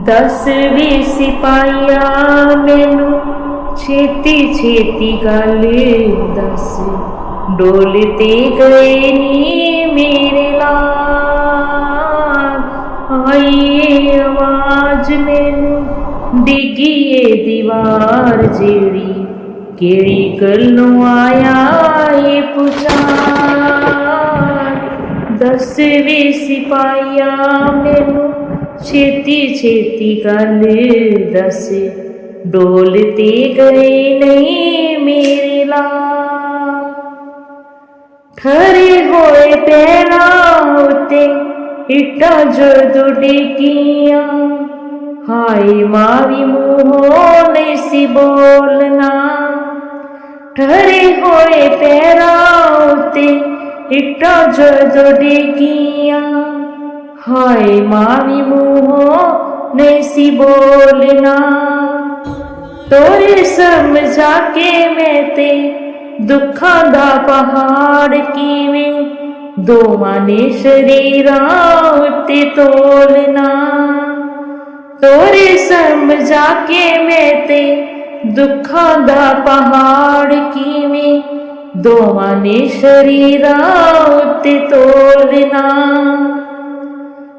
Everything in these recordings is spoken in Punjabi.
ਦਸ ਵੀ ਸਿਪਾਹੀਆ, ਮੈਨੂੰ ਛੇਤੀ ਛੇਤੀ ਗੱਲ ਦੱਸ। ਡੋਲ ਗਏ ਨੀ ਮੇਰੇ ਲਾਲ। ਆਈ ਆਵਾਜ਼ ਮੈਨੂੰ, ਡਿੱਗੀਏ ਦੀਵਾਰ ਜਿਹੜੀ। ਕਿਹੜੀ ਗੱਲੋਂ ਆਇਆ ਏ ਪੁਚਾਰ? ਦਸ ਵੀ ਸਿਪਾਹੀਆ, ਮੈਨੂੰ ਛੇਤੀ ਛੇਤੀ ਗੱਲ ਦੱਸ। ਡੋਲ ਤੇ ਗਏ ਨਹੀਂ ਮੇਰੇ ਲਾ ਠਰੇ ਹੋਏ ਪੈਰਾਂ ਉਤੇ ਇੱਟਾਂ ਜਦੋਂ ਡਿੱਗੀਆਂ। ਹਾਏ, ਮਾਰੀ ਮੂੰਹੋਂ ਨਹੀਂ ਸੀ ਬੋਲਣਾ। ਠਰੇ ਹੋਏ ਪੈਰਾਂ ਉਤੇ ਇੱਟਾਂ ਜਦੋਂ ਡਿੱਗੀਆਂ। ਹਾਏ ਮਾਰੀ ਮੂੰਹੋਂ ਨਹੀਂ ਸੀ ਬੋਲਣਾ। ਤੋਰੇ ਸਮਝਾ ਕੇ ਮੈਂ ਤੇ ਦੁੱਖਾਂ ਦਾ ਪਹਾੜ ਕਿਵੇਂ? ਦੋਵਾਂ ਨੇ ਸ਼ਰੀਰਾਂ ਉੱਤੇ ਤੋਲਣਾ। ਤੋਰੇ ਸਮਝਾ ਕੇ ਮੈਂ ਤੇ ਦੁੱਖਾਂ ਦਾ ਪਹਾੜ ਕਿਵੇਂ? ਦੋਵਾਂ ਨੇ ਸ਼ਰੀਰਾਂ ਉੱਤੇ ਤੋਲਣਾ।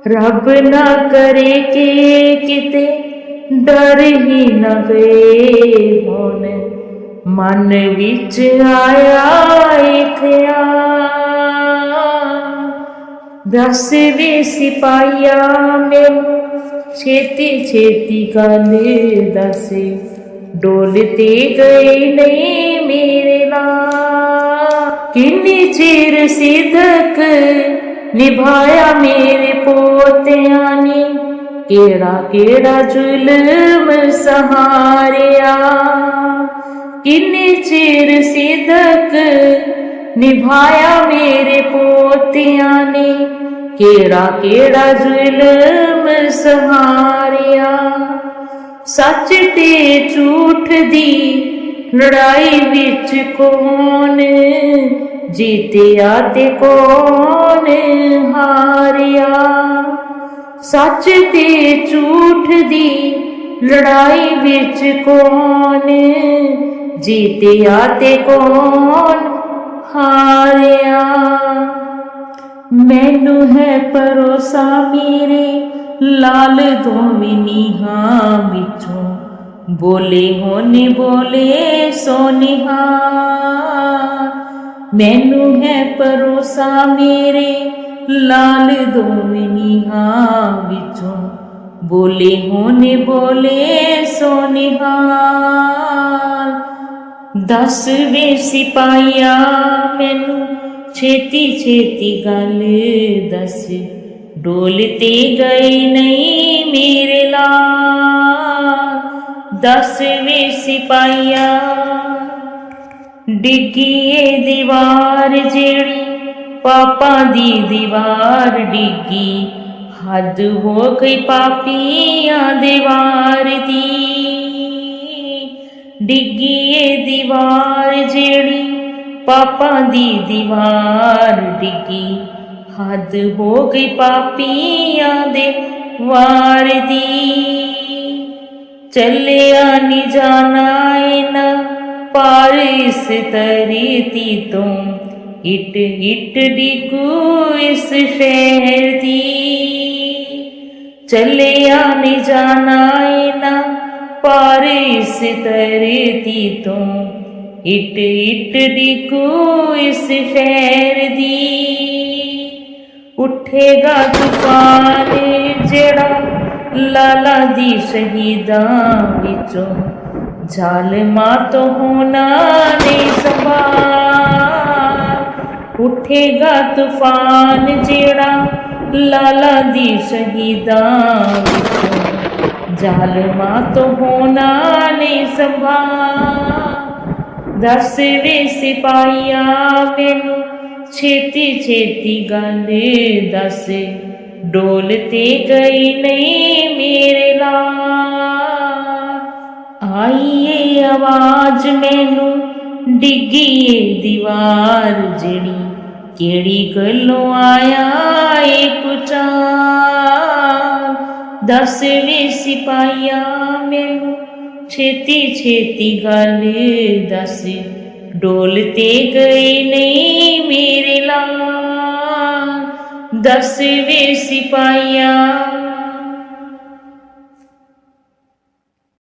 ਰੱਬ ਨਾ ਕਰੇ ਕਿ ਕਿਤੇ ਡਰ ਹੀ ਨਾ ਗਏ ਹੁਣ। ਮਨ ਵਿੱਚ ਆਇਆ ਇੱਕ ਖਿਆਲ ਦਸ ਵੀ ਸਿਪਾਹੀਆ ਮੈਨੂੰ ਛੇਤੀ ਛੇਤੀ ਗੱਲ ਦੱਸ। ਡੋਲ ਗਏ ਨਹੀਂ ਮੇਰੇ ਨਾਲ। ਕਿੰਨੀ ਚਿਰ ਸਿਦਕ ਨਿਭਾਇਆ ਮੇਰੇ ਪੋਤਿਆਂ ਨੇ। ਕਿਹੜਾ ਕਿਹੜਾ ਜ਼ੁਲਮ ਸਹਾਰਿਆ। ਕਿੰਨੇ ਚਿਰ ਸਿਦਕ ਨਿਭਾਇਆ ਮੇਰੇ ਪੋਤਿਆਂ ਨੇ। ਕਿਹੜਾ ਕਿਹੜਾ ਜ਼ੁਲਮ ਸਹਾਰਿਆ। ਸੱਚ ਤੇ ਝੂਠ ਦੀ ਲੜਾਈ ਵਿੱਚ ਕੌਣ ਜੀਤਿਆ ਤੇ ਕੌਣ ਹਾਰਿਆ? ਸੱਚ ਤੇ ਝੂਠ ਦੀ ਲੜਾਈ ਵਿੱਚ ਕੌਣ ਜੀਤਿਆ ਤੇ ਕੌਣ ਹਾਰਿਆ? ਮੈਨੂੰ ਹੈ ਪਰੋਸਾ ਮੇਰੇ ਲਾਲ ਦੋਵੇਂ ਨੀਹਾਂ ਵਿੱਚੋਂ। ਬੋਲੇ ਹੋਨੇ ਬੋਲੇ ਸੋਨਿਹਾ ਮੈਨੂੰ ਹੈ ਪਰੋਸਾ ਮੇਰੇ ਲਾਲ ਦੋਵੇਂ ਵਿੱਚੋਂ। ਬੋਲੇ ਹੋਨੇ ਬੋਲੇ ਸੋਨਿਹਾ ਦਸ ਵੇ ਸਿਪਾਹੀਆ, ਮੈਨੂੰ ਛੇਤੀ ਛੇਤੀ ਗੱਲ ਦੱਸ। ਡੋਲ ਤੇ ਗਏ ਨਹੀਂ ਮੇਰੇ ਲਾ ਦਸ ਵੇ ਸਿਪਾਹੀਆ, ਡਿੱਗੀਏ ਦੀਵਾਰ ਜਿਹੜੀ, ਪਾਪਾਂ ਦੀ ਦੀਵਾਰ ਡਿੱਗੀ। ਹੱਦ ਹੋ ਗਈ ਪਾਪੀਆਂ ਦੀਵਾਰ ਦੀ। ਡਿੱਗੀਏ ਦੀਵਾਰ ਜਿਹੜੀ, ਪਾਪਾਂ ਦੀ ਦੀਵਾਰ ਡਿੱਗੀ। ਹੱਦ ਹੋ ਗਈ ਪਾਪੀਆਂ ਦੇ ਵਾਰ ਦੀ। ਚੱਲਿਆ ਨੀ ਜਾਣਾ ਨਾ ਪਾਰ ਇਸ ਤਰੀਤੀ ਤੋਂ ਇਟ ਇਟ ਡਿਗੂ ਇਸ ਸ਼ਹਿਰ ਦੀ। ਚੱਲਿਆ ਨੀ ਜਾਣਾ ਨਾ ਪਾਰ ਇਸ ਤਰੀਤੀ ਤੋਂ ਇਟ ਇਟ ਡਿਗੂ ਇਸ ਸ਼ਹਿਰ ਦੀ। ਉੱਠੇਗਾ ਤੂਫਾਨ ਜਿਹੜਾ ਲਾਲਾ ਦੀ ਸ਼ਹੀਦਾਂ ਵਿੱਚੋਂ ਜ਼ਾਲਮਾਂ ਤੋਂ ਹੋਣਾ ਨਹੀਂ ਸੰਭਾਲ ਉੱਠੇਗਾ ਤੂਫਾਨ ਜਿਹੜਾ ਲਾਲਾ ਦੀ ਸ਼ਹੀਦਾਂ ਵਿੱਚੋਂ ਜ਼ਾਲਮਾਂ ਤੋਂ ਹੋਣਾ ਨਹੀਂ ਸੰਭਾਲ ਦਸ ਵੇ ਸਿਪਾਹੀਆ ਮੈਨੂੰ ਛੇਤੀ ਛੇਤੀ ਗੱਲ ਦੱਸ ਡੋਲ ਤੇ ਗਈ ਨਹੀਂ ਮੇਰੇ ਲਾ ਆਈਏ ਆਵਾਜ਼ ਮੈਨੂੰ ਡਿੱਗੀ ਦੀਵਾਰ ਜਿਹੜੀ, ਕਿਹੜੀ ਗੱਲੋਂ ਆਇਆ ਏ ਕੁਚਾਰ ਦੱਸ ਵੀ ਸਿਪਾਹੀਆ ਮੈਨੂੰ ਛੇਤੀ ਛੇਤੀ ਗੱਲ ਦੱਸ। ਡੋਲ ਤੇ ਗਏ ਨਹੀਂ ਦੱਸ ਵੇ ਸਿਪਾਹੀਆ।